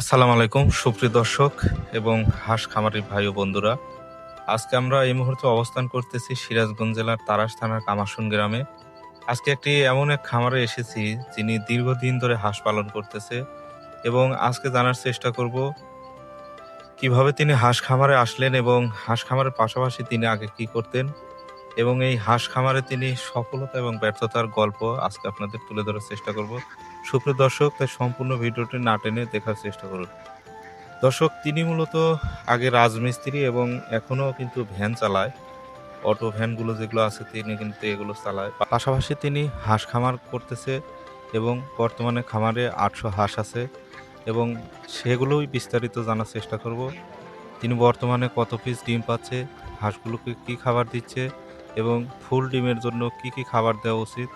আসসালামু আলাইকুম, সুপ্রিয় দর্শক এবং হাঁস খামারি ভাই ও বন্ধুরা। আজকে আমরা এই মুহূর্তে অবস্থান করতেছি সিরাজগঞ্জ জেলার তারাস থানার কামাসুন গ্রামে। আজকে একটি এমন এক খামারে এসেছি যিনি দীর্ঘদিন ধরে হাঁস পালন করতেছে এবং আজকে জানার চেষ্টা করব কীভাবে তিনি হাঁস খামারে আসলেন এবং হাঁস খামারের পাশাপাশি তিনি আগে কি করতেন এবং এই হাঁস খামারে তিনি সফলতা এবং ব্যর্থতার গল্প আজকে আপনাদের তুলে ধরার চেষ্টা করব। সুপ্রিয় দর্শক, তাই সম্পূর্ণ ভিডিওটি না টেনে দেখার চেষ্টা করুন। দর্শক, তিনি মূলত আগে রাজমিস্ত্রি এবং এখনও কিন্তু ভ্যান চালায়। অটো ভ্যানগুলো যেগুলো আছে, তিনি কিন্তু এগুলো চালায়। পাশাপাশি তিনি হাঁস খামার করতেছে এবং বর্তমানে খামারে আটশো হাঁস আছে এবং সেগুলোই বিস্তারিত জানার চেষ্টা করব। তিনি বর্তমানে কত পিস ডিম পাচ্ছে, হাঁসগুলোকে কী খাবার দিচ্ছে এবং ফুল ডিমের জন্য কি কি খাবার দেওয়া উচিত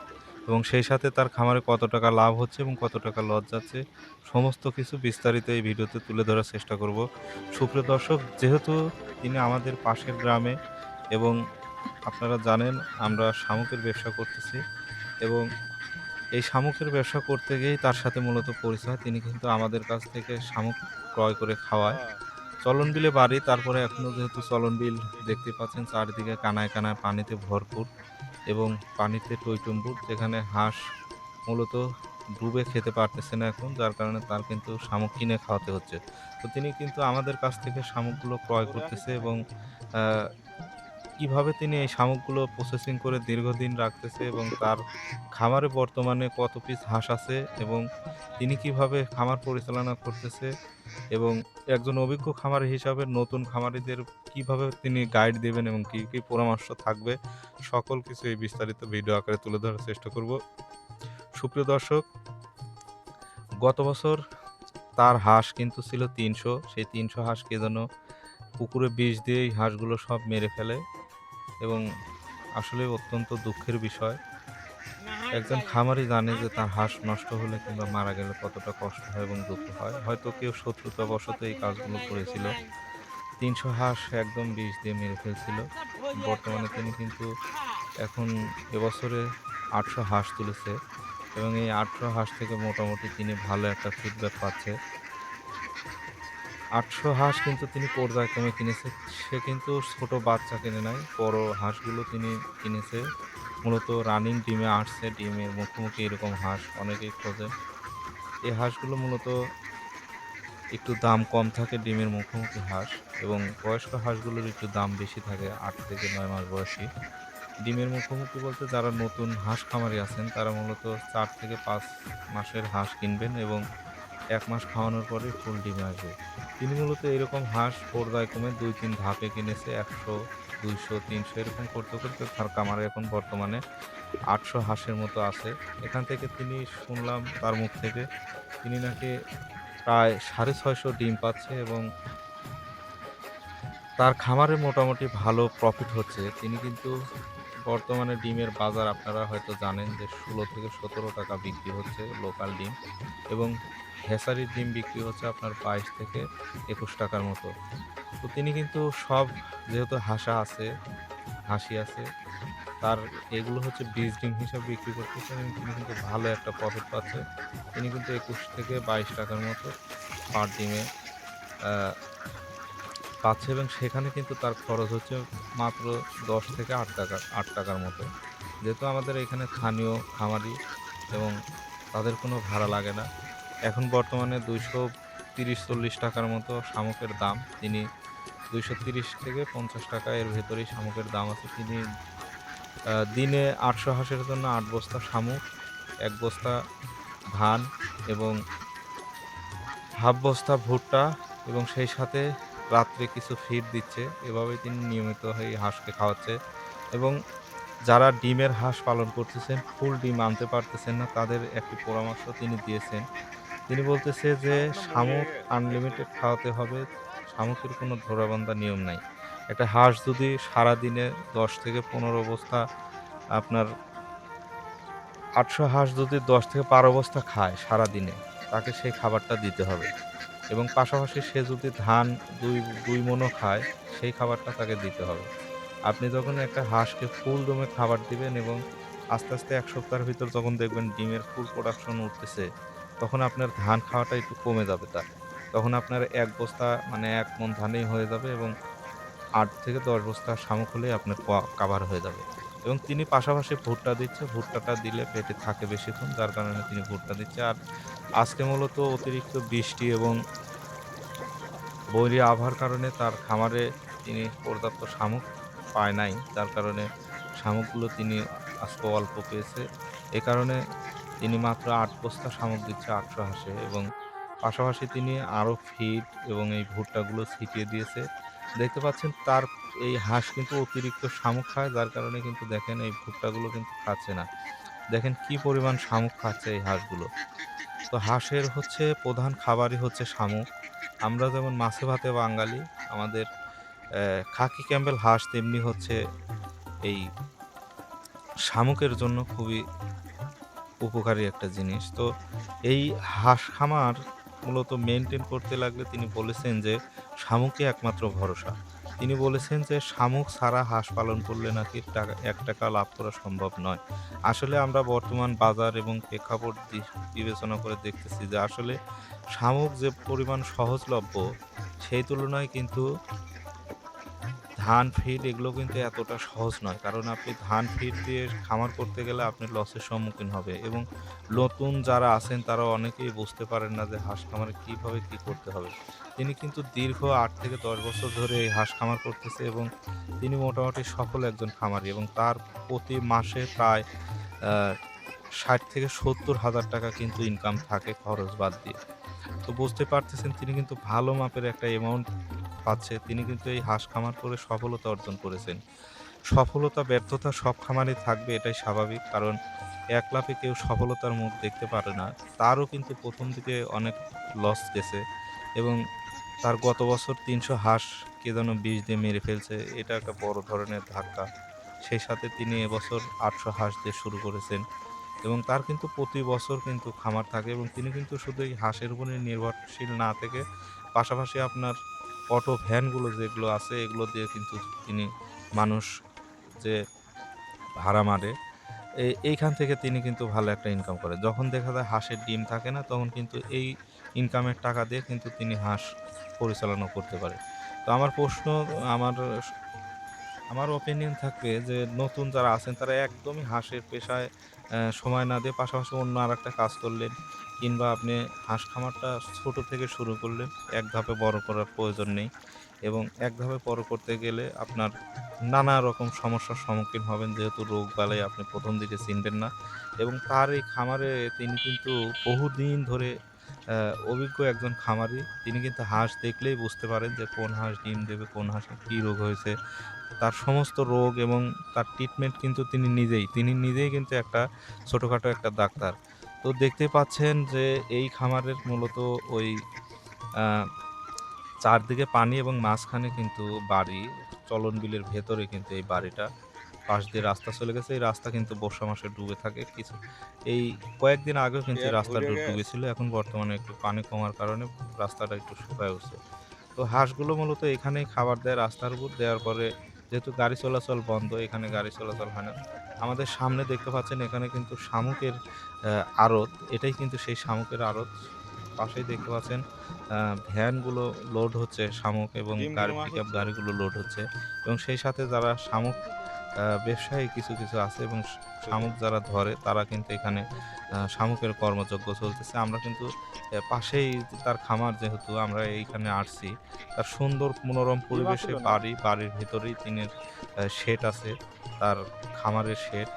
এবং সেই সাথে তার খামারে কত টাকা লাভ হচ্ছে এবং কত টাকা লস যাচ্ছে, সমস্ত কিছু বিস্তারিত এই ভিডিওতে তুলে ধরার চেষ্টা করব। সুপ্রিয় দর্শক, যেহেতু তিনি আমাদের পাশের গ্রামে এবং আপনারা জানেন আমরা শামুকের ব্যবসা করতেছি এবং এই শামুকের ব্যবসা করতে গিয়েই তার সাথে মূলত পরিচয়। তিনি কিন্তু আমাদের কাছ থেকে শামুক ক্রয় করে খাওয়ায়। চলন বিলে বাড়ি, তারপরে এখনও যেহেতু চলন বিল দেখতে পাচ্ছেন, চারিদিকে কানায় কানায় পানিতে ভরপুর। এবং পানিতে টইটুম্বুর, যেখানে হাঁস মূলত ডুবে খেতে পারতেছে না এখন, যার কারণে তার কিন্তু শামুক কিনে খাওয়াতে হচ্ছে। তো তিনি কিন্তু আমাদের কাছ থেকে শামুকগুলো ক্রয় করতেছে এবং কীভাবে তিনি এই শামুকগুলো প্রসেসিং করে দীর্ঘদিন রাখতেছে এবং তার খামারে বর্তমানে কত পিস হাঁস আছে এবং তিনি কীভাবে খামার পরিচালনা করতেছে এবং একজন অভিজ্ঞ খামারি হিসাবে নতুন খামারিদের কীভাবে তিনি গাইড দেবেন এবং কি কি পরামর্শ থাকবে, সকল কিছু এই বিস্তারিত ভিডিও আকারে তুলে ধরার চেষ্টা করব। সুপ্রিয় দর্শক, গত বছর তার হাঁস কিন্তু ছিল তিনশো, সেই তিনশো হাঁসকে যেন পুকুরে বিষ দিয়ে এই হাঁসগুলো সব মেরে ফেলে। এবং আসলে অত্যন্ত দুঃখের বিষয়। একজন খামারি জানে যে তার হাঁস নষ্ট হলে কিংবা মারা গেলে কতটা কষ্ট হয় এবং দুঃখ হয়। হয়তো কেউ শত্রুতাবশত এই কাজগুলো করেছিল। তিনশো হাঁস একদম বিষ দিয়ে মেরে ফেলছিল। বর্তমানে তিনি কিন্তু এখন এবছরে আটশো হাঁস তুলেছে এবং এই আটশো হাঁস থেকে মোটামুটি তিনি ভালো একটা ফিডব্যাক পাচ্ছে। আটশো হাঁস কিন্তু তিনি পর্যায়ক্রমে কিনেছে। সে কিন্তু ছোট বাচ্চা কিনে নাই, বড় হাঁসগুলো তিনি কিনেছে। মূলত রানিং ডিমে আসছে, ডিমের মুখোমুখি এরকম হাঁস অনেকেই খোঁজে। এই হাঁসগুলো মূলত একটু দাম কম থাকে ডিমের মুখোমুখি হাঁস এবং বয়স্ক হাঁসগুলোর একটু দাম বেশি থাকে, আট থেকে নয় মাস বয়সী। ডিমের মুখোমুখি বলতে যারা নতুন হাঁস খামারি আছেন, তারা মূলত চার থেকে পাঁচ মাসের হাঁস কিনবেন এবং এক মাস খাওয়ানোর পরে ফুল ডিমে আসবে। তিনি মূলত এরকম হাঁস পর্দায় কমে দুই তিন ধাপে কিনেছে, একশো, দুইশো, তিনশো, এরকম করতে করতে তার কামারে এখন বর্তমানে আটশো হাঁসের মতো আছে। এখান থেকে তিনি শুনলাম তার মুখ থেকে, তিনি নাকি প্রায় সাড়ে ছয়শো ডিম পাচ্ছে এবং তার খামারে মোটামুটি ভালো প্রফিট হচ্ছে। তিনি কিন্তু বর্তমানে ডিমের বাজার আপনারা হয়তো জানেন যে ষোলো থেকে সতেরো টাকা বিক্রি হচ্ছে লোকাল ডিম এবং হেসারির ডিম বিক্রি হচ্ছে আপনার বাইশ থেকে একুশ টাকার মতো। তো তিনি কিন্তু সব যেহেতু হাসা আছে, হাসি আছে, তার এগুলো হচ্ছে বীজ ডিম হিসাবে বিক্রি করতেছে এবং তিনি কিন্তু ভালো একটা প্রফিট পাচ্ছে। তিনি কিন্তু একুশ থেকে বাইশ টাকার মতো পার ডিমে পাচ্ছে এবং সেখানে কিন্তু তার খরচ হচ্ছে মাত্র দশ থেকে আট টাকা, আট টাকার মতো। যেহেতু আমাদের এখানে স্থানীয় খামারি এবং তাদের কোনো ভাড়া লাগে না, এখন বর্তমানে দুইশো তিরিশ, চল্লিশ টাকার মতো শামুকের দাম। তিনি দুইশো তিরিশ থেকে পঞ্চাশ টাকা এর ভেতরেই শামুকের দাম আছে। তিনি দিনে আটশো হাঁসের জন্য আট বস্তা শামুক, এক বস্তা ধান এবং হাফ বস্তা ভুট্টা এবং সেই সাথে রাত্রে কিছু ফিড দিচ্ছে। এভাবেই তিনি নিয়মিত এই হাঁসকে খাওয়াচ্ছে। এবং যারা ডিমের হাঁস পালন করতেছেন, ফুল ডিম আনতে পারতেছেন না, তাদের একটি পরামর্শ তিনি দিয়েছেন। তিনি বলতেছে যে, শামুক আনলিমিটেড খাওয়াতে হবে, শামুকের কোনো ধরাবান্ধা নিয়ম নাই। একটা হাঁস যদি সারা দিনে দশ থেকে পনেরো অবস্থা, আপনার আটশো হাঁস যদি দশ থেকে বারো অবস্থা খায় সারা দিনে তাকে সেই খাবারটা দিতে হবে। এবং পাশাপাশি সে যদি ধান দুই দুই মনও খায়, সেই খাবারটা তাকে দিতে হবে। আপনি যখন একটা হাঁসকে ফুল দমে খাবার দিবেন এবং আস্তে আস্তে এক সপ্তাহের ভিতর যখন দেখবেন ডিমের ফুল প্রোডাকশন উঠতেছে, তখন আপনার ধান খাওয়াটা একটু কমে যাবে তার। তখন আপনার এক বস্তা মানে এক মন ধানেই হয়ে যাবে এবং আট থেকে দশ বস্তা শামুক হলেই আপনার কাভার হয়ে যাবে। এবং তিনি পাশাপাশি ভুট্টা দিচ্ছে। ভুট্টাটা দিলে পেটে থাকে বেশিক্ষণ, যার কারণে তিনি ভুট্টা দিচ্ছে। আর আজকে মূলত অতিরিক্ত বৃষ্টি এবং বৈরী আবহাওয়ার কারণে তার খামারে তিনি পর্যাপ্ত শামুক পায় নাই। যার কারণে শামুকগুলো তিনি আজকে অল্প পেয়েছে। এ কারণে তিনি মাত্র আট বস্তা শামুক দিচ্ছে আটশো হাসে এবং পাশাপাশি তিনি আরও ফিড এবং এই ভুট্টাগুলো ছিটিয়ে দিয়েছে। দেখতে পাচ্ছেন তার এই হাঁস কিন্তু অতিরিক্ত শামুক খায়, যার কারণে কিন্তু দেখেন এই ভুট্টাগুলো কিন্তু খাচ্ছে না। দেখেন কি পরিমাণ শামুক খাচ্ছে এই হাঁসগুলো। তো হাঁসের হচ্ছে প্রধান খাবারই হচ্ছে শামুক। আমরা যেমন মাছে ভাতে বাঙালি, আমাদের খাকি ক্যাম্বেল হাঁস তেমনি হচ্ছে এই শামুকের জন্য খুবই উপকারী একটা জিনিস। তো এই হাঁস খামার মূলত মেনটেন করতে লাগলে তিনি বলেছেন যে শামুকই একমাত্র ভরসা। তিনি বলেছেন যে, শামুক ছাড়া হাঁস পালন করলে নাকি টাকা, এক টাকা লাভ করা সম্ভব নয়। আসলে আমরা বর্তমান বাজার এবং প্রেক্ষাপট বিবেচনা করে দেখতেছি যে, আসলে শামুক যে পরিমাণ সহজলভ্য, সেই তুলনায় কিন্তু ধান ফিড এগুলো কিন্তু এতটা সহজ নয়। কারণ আপনি ধান ফিড দিয়ে খামার করতে গেলে আপনি লসের সম্মুখীন হবে এবং নতুন যারা আছেন তারা অনেকেই বুঝতে পারেন না যে হাঁস খামারে কীভাবে কী করতে হবে। তিনি কিন্তু দীর্ঘ আট থেকে দশ বছর ধরে এই হাঁস খামার করতেছে এবং তিনি মোটামুটি সফল একজন খামারি এবং তার প্রতি মাসে প্রায় ষাট থেকে সত্তর হাজার টাকা কিন্তু ইনকাম থাকে খরচ বাদ দিয়ে। তো বুঝতে পারতেছেন তিনি কিন্তু ভালো মাপের একটা অ্যামাউন্ট পাচ্ছে, তিনি কিন্তু এই হাঁস খামার করে সফলতা অর্জন করেছেন। সফলতা, ব্যর্থতা সব খামারে থাকবে, এটাই স্বাভাবিক, কারণ এক লাফে কেউ সফলতার মুখ দেখতে পারে না। তারও কিন্তু প্রথম দিকে অনেক লস গেছে এবং তার গত বছর তিনশো হাঁস কে যেন বিষ দিয়ে মেরে ফেলছে, এটা একটা বড় ধরনের ধাক্কা। সেই সাথে তিনি এবছর আটশো হাঁস দিয়ে শুরু করেছেন এবং তার কিন্তু প্রতি বছর কিন্তু খামার থাকে এবং তিনি কিন্তু শুধু এই হাঁসের উপরে নির্ভরশীল না থেকে, পাশাপাশি আপনার অটো ভ্যানগুলো যেগুলো আছে, এগুলো দিয়ে কিন্তু তিনি মানুষ যে ভাড়া মারে এই এইখান থেকে তিনি কিন্তু ভালো একটা ইনকাম করে। যখন দেখা যায় হাঁসের ডিম থাকে না, তখন কিন্তু এই ইনকামের টাকা দিয়ে কিন্তু তিনি হাঁস পরিচালনা করতে পারে। তো আমার প্রশ্ন, আমার আমার ওপিনিয়ন থাকবে যে নতুন যারা আছেন, তারা একদমই হাঁসের পেশায় সময় না দিয়ে পাশাপাশি অন্য আর একটা কাজ করলেন। কিংবা আপনি হাঁস খামারটা ছোট থেকে শুরু করলে এক ধাপে বড় করার প্রয়োজন নেই এবং এক ধাপে বড় করতে গেলে আপনার নানা রকম সমস্যার সম্মুখীন হবেন, যেহেতু রোগ বালাই আপনি প্রথম দিকে চিনবেন না এবং তার এই খামারে তিনি কিন্তু বহুদিন ধরে অভিজ্ঞ একজন খামারি। তিনি কিন্তু হাঁস দেখলেই বুঝতে পারেন যে কোন হাঁস ডিম দেবে, কোন হাঁসের কী রোগ হয়েছে। তার সমস্ত রোগ এবং তার ট্রিটমেন্ট কিন্তু তিনি নিজেই তিনি নিজেই কিন্তু একটা ছোটোখাটো একটা ডাক্তার। তো দেখতে পাচ্ছেন যে এই খামারের মূলত ওই চারদিকে পানি এবং মাঝখানে কিন্তু বাড়ি চলন বিলের ভেতরে কিন্তু এই বাড়িটা। পাশ দিয়ে রাস্তা চলে গেছে এই রাস্তা কিন্তু বর্ষা মাসে ডুবে থাকে। কিছু এই কয়েকদিন আগেও কিন্তু এই রাস্তা ডু- ডুবেছিল। এখন বর্তমানে একটু পানি কমার কারণে রাস্তাটা একটু শুকায় উঠছে। তো হাঁসগুলো মূলত এখানেই খাবার দেয় রাস্তার উপর দেওয়ার পরে যেহেতু গাড়ি চলাচল বন্ধ এখানে গাড়ি চলাচল হয় না। আমাদের সামনে দেখতে পাচ্ছেন এখানে কিন্তু শামুকের আড়ত। এটাই কিন্তু সেই শামুকের আড়ত। পাশেই দেখতে পাচ্ছেন আহ, ভ্যানগুলো লোড হচ্ছে শামুক এবং গাড়ি পিক আপ গাড়িগুলো লোড হচ্ছে। এবং সেই সাথে যারা শামুক ব্যবসায়ী কিছু কিছু আছে এবং শামুক যারা ধরে তারা কিন্তু এখানে শামুকের কর্মযজ্ঞ চলতেছে। আমরা কিন্তু পাশেই তার খামার যেহেতু আমরা এইখানে আসছি তার সুন্দর মনোরম পরিবেশে বাড়ি বাড়ির ভেতরেই তিনি শেড আছে তার খামারের শেড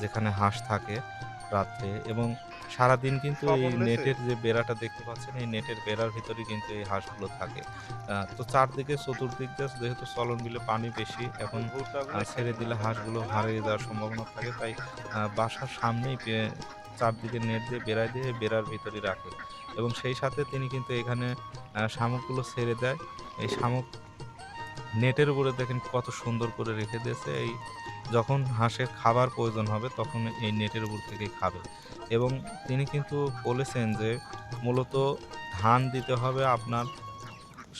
যেখানে হাঁস থাকে রাত্রে এবং সারাদিন কিন্তু এই নেটের যে বেড়াটা দেখতে পাচ্ছেন এই নেটের বেড়ার ভিতরেই কিন্তু এই হাঁসগুলো থাকে। তো চারদিকে চতুর্দিক দিয়ে যেহেতু চলন বিলে পানি বেশি এখন ছেড়ে দিলে হাঁসগুলো হারিয়ে যাওয়ার সম্ভাবনা থাকে তাই বাসার সামনেই চারদিকে নেট দিয়ে বেড়ায় দিয়ে বেড়ার ভিতরে রাখে। এবং সেই সাথে তিনি কিন্তু এখানে শামুকগুলো ছেড়ে দেয়। এই শামুক নেটের উপরে দেখেন কত সুন্দর করে রেখে দিয়েছে। এই যখন হাঁসের খাবার প্রয়োজন হবে তখন এই নেটের উপর থেকেই খাবে। এবং তিনি কিন্তু বলেছেন যে মূলত ধান দিতে হবে আপনার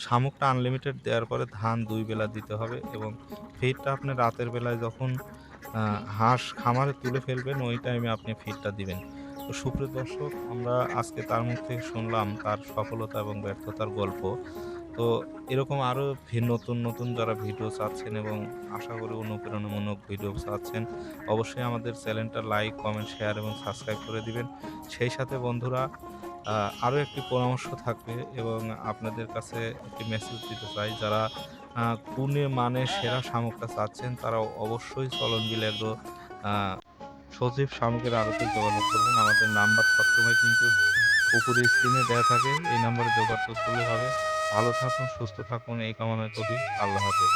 শামুকটা আনলিমিটেড দেওয়ার পরে ধান দুই বেলা দিতে হবে এবং ফিডটা আপনি রাতের বেলায় যখন হাঁস খামারে তুলে ফেলবেন, ওই টাইমে আপনি ফিডটা দিবেন। তো সুপ্রিয় দর্শক, আমরা আজকে তার মুখ থেকে শুনলাম তার সফলতা এবং ব্যর্থতার গল্প। তো এরকম আরও নতুন নতুন যারা ভিডিও চাচ্ছেন এবং আশা করি অনুপ্রেরণামূলক ভিডিও চাচ্ছেন অবশ্যই আমাদের চ্যানেলটা লাইক কমেন্ট শেয়ার এবং সাবস্ক্রাইব করে দিবেন। সেই সাথে বন্ধুরা আরও একটি পরামর্শ থাকবে এবং আপনাদের কাছে একটি মেসেজ দিতে চাই। যারা গুণে মানে সেরা শামুকটা চাচ্ছেন তারা অবশ্যই চলন বিল এগ্রো আহ, সজীব শামুকের আড়তে যোগাযোগ করবেন। আমাদের নাম্বার সবসময় কিন্তু উপরে স্ক্রিনে দেওয়া থাকে। এই নাম্বারে যোগাযোগ করলে হবে। ভালো থাকুন সুস্থ থাকুন এই কামনা করি। আল্লাহ হাফেজ।